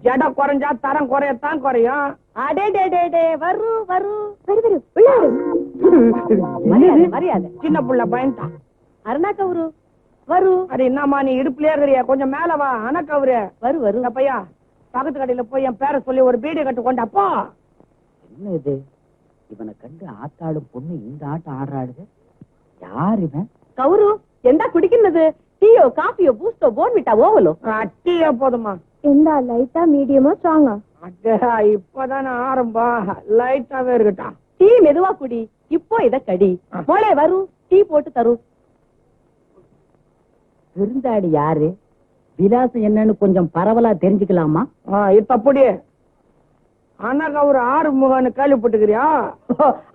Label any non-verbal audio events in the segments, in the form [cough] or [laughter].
எடை குறைஞ்சா தரம் குறையத்தான் குறையும். அடே டே டே டே வரு வரு. வரு வரு விளையாடு. மரியாதை மரியாதை. சின்ன புள்ள பயன்ட்டான் அருணா கவுரு வரு. அது என்னம்மா நீ இடுப்புலயே இருக்கிறியா? கொஞ்சம் மேல வா அணக்கவரு வரு வரு. இந்த பையா பக்கத்து கடையில போய் என் பேரை சொல்லி ஒரு பீடி கட்டு கொண்டாப்போ என்ன இது? இவனை கண்டு ஆத்தாளும் பொண்ணு இந்த ஆட்டம் ஆடுறாளுது யார் இவன்? கவுரு எந்தா குடிக்கிறது டீயோ காஃபியோ பூஸ்டோ போன்விட்டா ஓவலோ? அட்டியா போதுமா எந்த லைட்டா மீடியமா ஸ்ட்ராங்கா அட்டா இப்பதானே ஆரம்பம் லைட்டாவே இருக்கட்டும். டீ மெதுவா குடி. இப்போ இத கடி. மோளே வரு. டீ போட்டு தரு. விருந்தாடி யாரு? விலாசம் என்னன்னு கொஞ்சம் பரவலா தெரிஞ்சுக்கலாமா? ஆ, இப்ப அப்படி அண்ணாக்கா ஒரு ஆறு முகன்னு கேள்விப்பட்டுக்கிறியா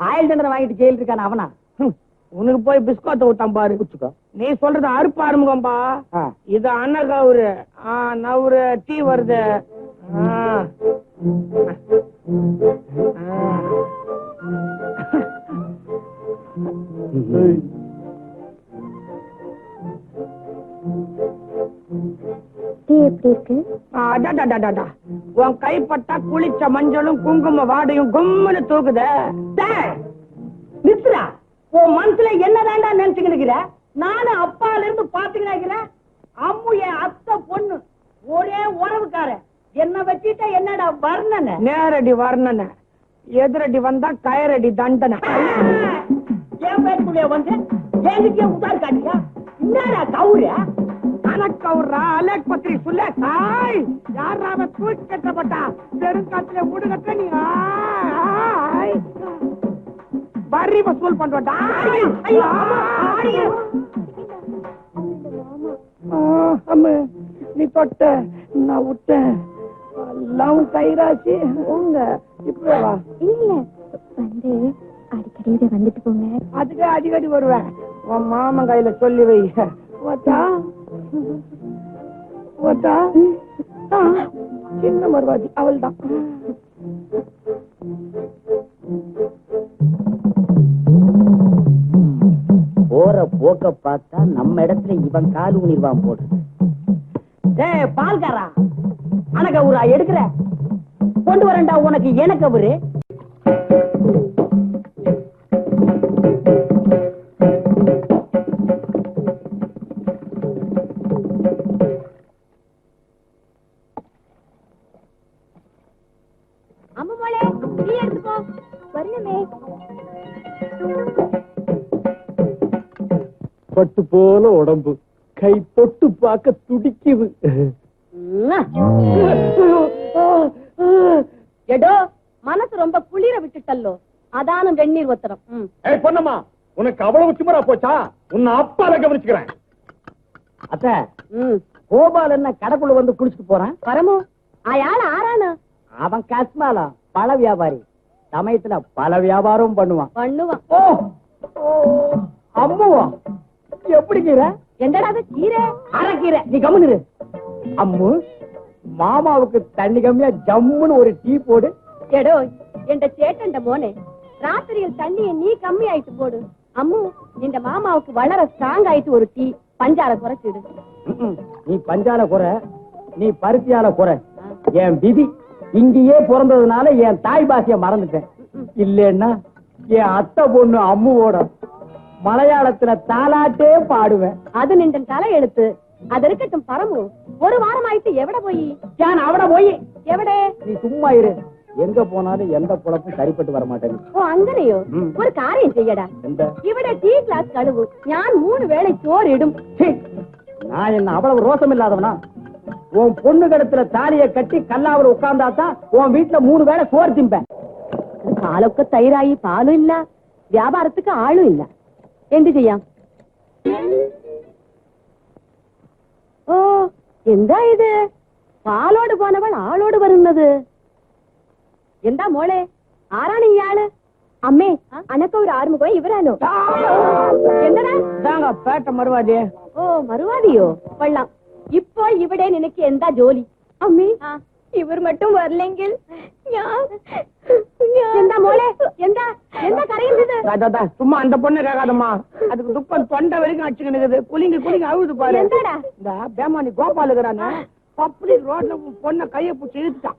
ஆயில் தண்டனை வாங்கிட்டு ஜெயில் இருக்கான அவனா? ஹம், உனக்கு போய் பிஸ்கோத்த விட்டான் பாரு. குச்சுக்கோ நீ சொல்றது அறுப்பு ஆறுமுகம்பா. ஆ. இது அண்ணகவுரு ஆ நவுரு டீ வருது. உன் கைப்பட்டா குளிச்ச மஞ்சளும் குங்கும வாடையும் கும்முன்னு தூக்குதே. உன் மனசுல என்னதான்டா நினைச்சுக்கிட்டு இருக்கிற? நானும் அப்பால இருந்து பாத்துக்கிறேன் அம்மு என் அத்தை பொண்ணு ஒரே உறவுக்கார என்ன வச்சுட்ட என்னடா வர்ணனை? நேரடி வர்ணனை. எதிரடி வந்தா கயரடி தண்டனை. என் பேருக்குள்ளே வந்து எதுக்கே உதார் காட்டியா? என்னடா கவுரு? கணக்கவுரா அலேக் பத்திரி சொல்ல தாய் யாரா அவன் தூக்கி கட்டப்பட்டா பெருங்காத்துல முடுகட்ட நீ. வரி வசூல் பண்றோம். டாய். ஆய். ஆ, அம்மு, நீ தொட்ட நான் விட்டேன் எல்லாம் கைராசி உங்க. இப்ப வா. இல்ல வந்து அடிக்கடி இதை வந்துட்டு போங்க. அதுக்கு அடிக்கடி வருவேன். உன் மாமன் கையில சொல்லி வை. ஓட்டா ஆ, சின்ன மருவாதி அவள் தான் போக்க பார்த்தா நம்ம இடத்துல இவன் கால் ஊனிருவான் போடு. ஏய் பால்காரா அனகவுரா எடுக்கிற? கொண்டு வரண்டா உனக்கு எனக்கு அவரு. பட்டு போல உடம்பு. கை தொட்டு பார்க்க துடிக்குது. எடோ மனசு ரொம்ப குளிர விட்டுட்டல்லோ. அதானும் வெந்நீர் ஒத்தரம். ஏய் பொன்னம்மா உனக்கு அவ்வளவு திமிரா போச்சா? உன்னை அப்பால கவனிச்சுக்கிறேன். அத்த ம். கோபால் என்ன கடைக்குள்ள வந்து குளிச்சுட்டு போறான்? பரமு அயாள் ஆறானு. அவன் கஸ்மாலா பழ வியாபாரி. சமயத்துல பல வியாபாரம் பண்ணுவான். பண்ணுவான். ஓ ஓ, அம்முவா எப்படிங்கிற என்னடா அது கீரை? அரைக்கீரை நீ கம்முனிரு அம்மு மாமாவுக்கு தண்ணி கம்மியா ஜம்முன்னு ஒரு டீ போடு. எடோ என்ற சேட்டண்ட மோனே ராத்திரியில் தண்ணிய நீ கம்மி ஆயிட்டு போடு. அம்மு இந்த மாமாவுக்கு வளர ஸ்ட்ராங் ஆயிட்டு ஒரு டீ பஞ்சார குறைச்சிடு. நீ பஞ்சால குறை நீ பருத்தியால குறை. என் விதி இங்கேயே பிறந்ததுனால என் தாய் பாஷைய மறந்துட்டேன். இல்லைன்னா என் அத்தை பொண்ணு அம்முவோட மலையாளத்துல தாலாட்டே பாடுவேன். அது நின்ற தலை எழுத்து. அது இருக்கட்டும் பரமு. ஒரு வாரம் ஆயிட்டு எவட போய்? ஏன் அவட போய்? எவடே? நீ சும்மா இரு. எங்க போனாலும் எந்த குழப்பும் சரிப்பட்டு வர மாட்டேங்குது. ஓ அங்கனையோ. ஒரு காரியம் செய்யடா. இவட டீ கிளாஸ் கழுவு. ஞான் மூணு வேளை சோறு இடும். நான் என்ன அவ்வளவு ரோசம் இல்லாதவனா உன் பொண்ணு கழுத்துல தாலிய கட்டி கல்லாவில் உட்கார்ந்தா தான் உன் வீட்டுல மூணு வேளை சோறு திம்பேன். பாலுக்கு தயிராயி பாலும் இல்ல வியாபாரத்துக்கு ஆளும் இல்ல. എന്ത് ചെയ്യാം? ഓ എന്താ ഇത്? പാലോട് പോനവൾ ആളോട് വരുന്നത്. എന്താ മോളെ? ആരാണ് ഇയാൾ? അമ്മേ അനക്ക ഒരു ആറുമുഖം ഇവരാനോ എന്താ പേട്ട മറുവാദിയെ? ഓ മറുവാദിയോ വെള്ളം ഇപ്പോൾ ഇവിടെ നിനക്ക് എന്താ ജോലി? അമ്മേ ഇവർ മറ്റും വരില്ലെങ്കിൽ ഞാൻ ராஜாதா சும்மா அந்த பொண்ணு கேட்காதம்மா. அதுக்கு துப்பம் தொண்டை வரைக்கும் அடிச்சுக்கிட்டு குளிங்க குளிங்க அழுது பாரு. இந்த பேமானி கோபால் இருக்கிறானே பப்ளிக் ரோட்ல பொண்ணை கைய பிடிச்சி இழுத்துட்டான்.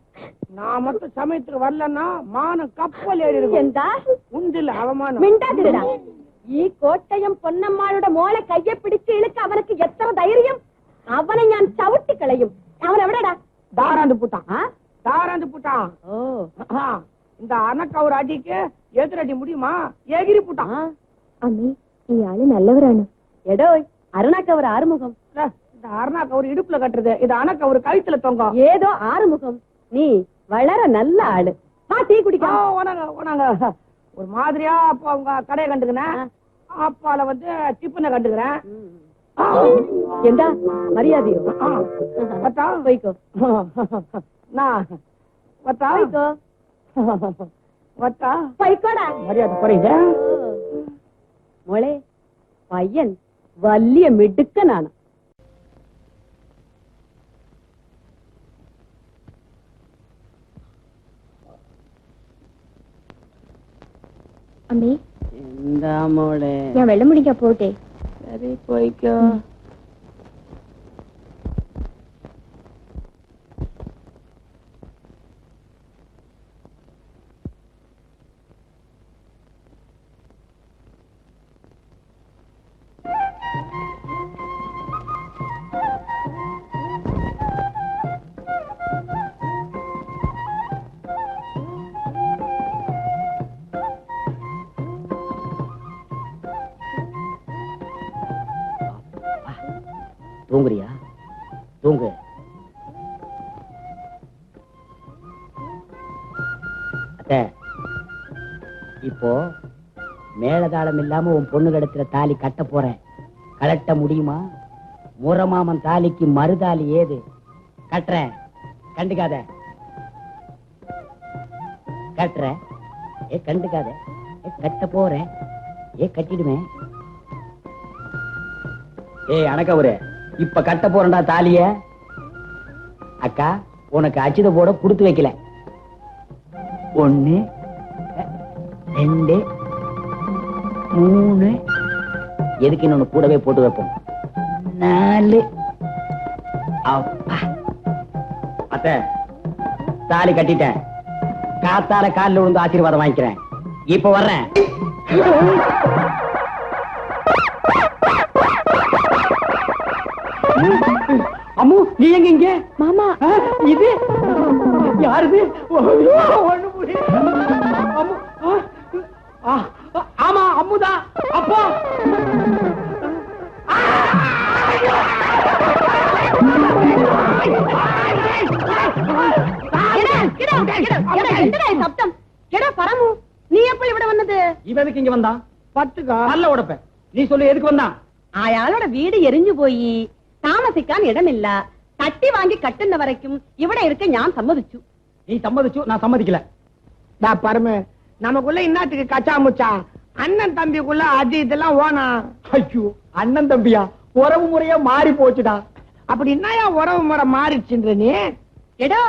நான் மட்டும் சமயத்துக்கு வரலன்னா மானம் கப்பல் ஏறி இருக்கும். உண்டில் அவமானம். ஈ கோட்டயம் பொன்னம்மாளோட மோளை கைய பிடிச்சு இழுக்க அவனுக்கு எத்தனை தைரியம்? அவனை நான் சவுட்டி களையும் அவனை விடடா தாராந்து போட்டான். தாராந்து போட்டான். இந்த அணக்க ஒரு அடிக்கு ஏத்துறடி முடியுமா? ஏகிரி போட்டான் அம்மி நீ ஆளு நல்லவரானு. எடோய் அருணாக்கவர் ஆறுமுகம். இந்த அருணா கவர் இடுப்புல கட்டுறது இது அணா கவர் கழுத்துல தொங்கும் ஏதோ ஆறுமுகம். நீ வளர நல்ல ஆளு. வா டீ குடிக்க ஓனாங்க ஓனாங்க ஒரு மாதிரியா அப்ப அவங்க கடையை கண்டுக்கினேன் அப்பால வந்து டிப்புன கண்டுக்கிறேன் எந்த மரியாதையோ? பத்தா. வைக்கோ நான் பத்தா. வைக்கோ [laughs] பத்தா പോയിക്കോടാ மரியாதை குறையுது മോളെ പയ്യൻ വലിയ മിടുക്കനാണ് അമ്മേ എന്താ മോളെ ഞാൻ വെള്ളം കുടിക്കാൻ പോട്ടെ ശരി പോയിക്കോ தூங்குறியா? தூங்கு. அத்தை இப்போ மேலதாளம் இல்லாம உன் பொண்ணு கிடத்துல தாலி கட்ட போறேன். கலட்ட முடியுமா? முரமாமன் தாலிக்கு மறுதாலி ஏது? கட்டுறேன். கண்டுக்காத. கட்டுறேன். ஏ கண்டுக்காத. ஏ கட்ட போறேன். ஏ கட்டிடுவேன் ஏய் அணக்கவரு இப்ப கட்ட போறேன்டா தாலிய. அக்கா உனக்கு அச்சித போட கொடுத்து வைக்கல. ஒண்ணு ரெண்டு மூணு. எதுக்கு இன்னொன்னு கூடவே போட்டு வைப்போம்? நாலு. அப்பா. அத்த தாலி கட்டிட்டேன். காத்தால காலில் விழுந்து ஆசீர்வாதம் வாங்கிக்கிறேன். இப்ப வர்றேன். அம்மு நீ எங்க இங்க? மாமா. இது? யாருது? ஆமா அம்முதா. அப்பா. சப்தம்? கேடா பரமு நீ எப்படி இவட வந்தது? இவனுக்கு இங்க வந்தா பத்துக்கா? நல்ல உடப்ப. நீ சொல்லு எதுக்கு வந்தா அயாளோட வீடு எரிஞ்சு போயி താമസിക്കാൻ ഇടമില്ല തട്ടി വാങ്ങി കട്ടുന്ന വരയ്ക്കും ഇവിടെ இருக்க ഞാൻ സമ്മതിച്ചു நீ சம்மதிச்சு நான் சம்மதிக்கல டா பரமு நமக்குள்ள இன்னத்துக்கு கச்சா முச்சா அண்ணன் தம்பிக்குள்ள அது இதெல்லாம் ஓனா ஐயோ அண்ணன் தம்பியா உறவு முறையா மாறி போச்சுடா அப்படி என்னயா உறவு முறை மாறிச்சுன்ற நீ എടോ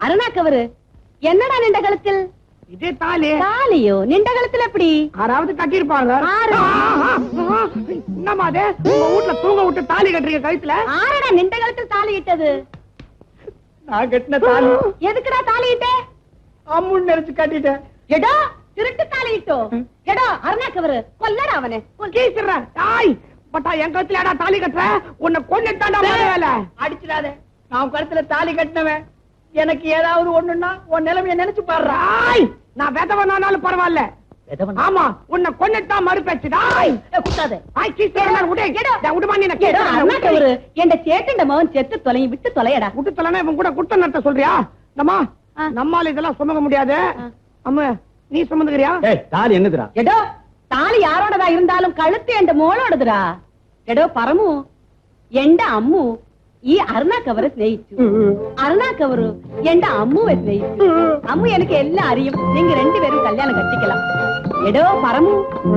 അരുണാക്കവര് എന്നടാ നിന്റെ കളത്തിൽ இது தாலி. தாலியோ? நிண்ட காலத்துல எப்படி? யாராவது கட்டிருப்பாங்க என்னமா உங்க வீட்டுல தூங்க விட்டு தாலி கட்டுறீங்க கழுத்துல? ஆறடா நிண்ட காலத்துல தாலி இட்டது நான் கட்டின தாலி. எதுக்குடா தாலி இட்ட அம்முன்னு நினைச்சு கட்டிட்டேன். எடா திருட்டு தாலி இட்டோ? எடா கவரு கொல்லடா அவனே. கீசிடுறேன் தாய் பட்டா என் கழுத்துல தாலி கட்டுற? உன்னை கொண்டு அடிச்சிடாத. நான் கழுத்துல தாலி கட்டினவன். எனக்கு ஏதாவது ஒண்ணுன்னா உன் நிலைமைய நினைச்சு பாடுறாய் நான் விதவனானாலும் பரவாயில்ல. ஆமா உன்னை கொன்னுட்டா மறு பேச்சுடாய் குத்தாத. ஆய் சீஸ்டரனா உடே. கேடா உடுமா நீ நான் கேடா அண்ணாட்ட மகன் செத்து தொலைய விட்டு தொலையடா. விட்டு தொலைனா இவன் கூட குத்த நடத்த சொல்றியா? நம்மா இதெல்லாம் சுமக்க முடியாது. அம்மா நீ சுமந்துக்கிறியா? ஏய் என்னதுடா? எடோ தாலி யாரோடதா இருந்தாலும் கழுத்து என்ற மோளோடதுடா. எடோ பரமு எண்ட அம்மு ഈ അരുണാക്കവരെ സ്നേഹിച്ചു അരുണാക്കവർ എന്റെ അമ്മുവെ സ്നേഹിച്ചു അമ്മു എനിക്ക് എല്ലാം അറിയും നിങ്ങൾ രണ്ടുപേരും കല്യാണം കെട്ടിക്കലാം എടോ പറമു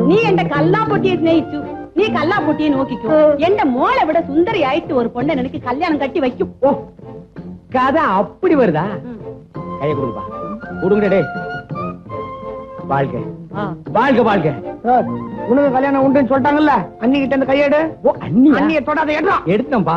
നീ എന്റെ കല്ലാപ്പൊട്ടിയെ സ്നേഹിച്ചു നീ കല്ലാപ്പൊട്ടിയെ നോക്കിക്കോ എന്റെ മോളെ ഇവിടെ സുന്ദരിയായിട്ട് ഒരു പൊണ്ണൻ എനിക്ക് കല്യാണം കട്ടി വയ്ക്കും ഓ കഥ അപ്പടി വരുതാ കൈ കൊടുപ്പാ കൊടുങ്ങടേ வாழ்க வாழ்க வாழ்க உனக்கு கல்யாணம் உண்டுன்னு சொல்லிட்டாங்கல்ல அண்ணி கிட்ட அந்த கையேடு அண்ணி அண்ணியை தொடாத எடுத்தோம்பா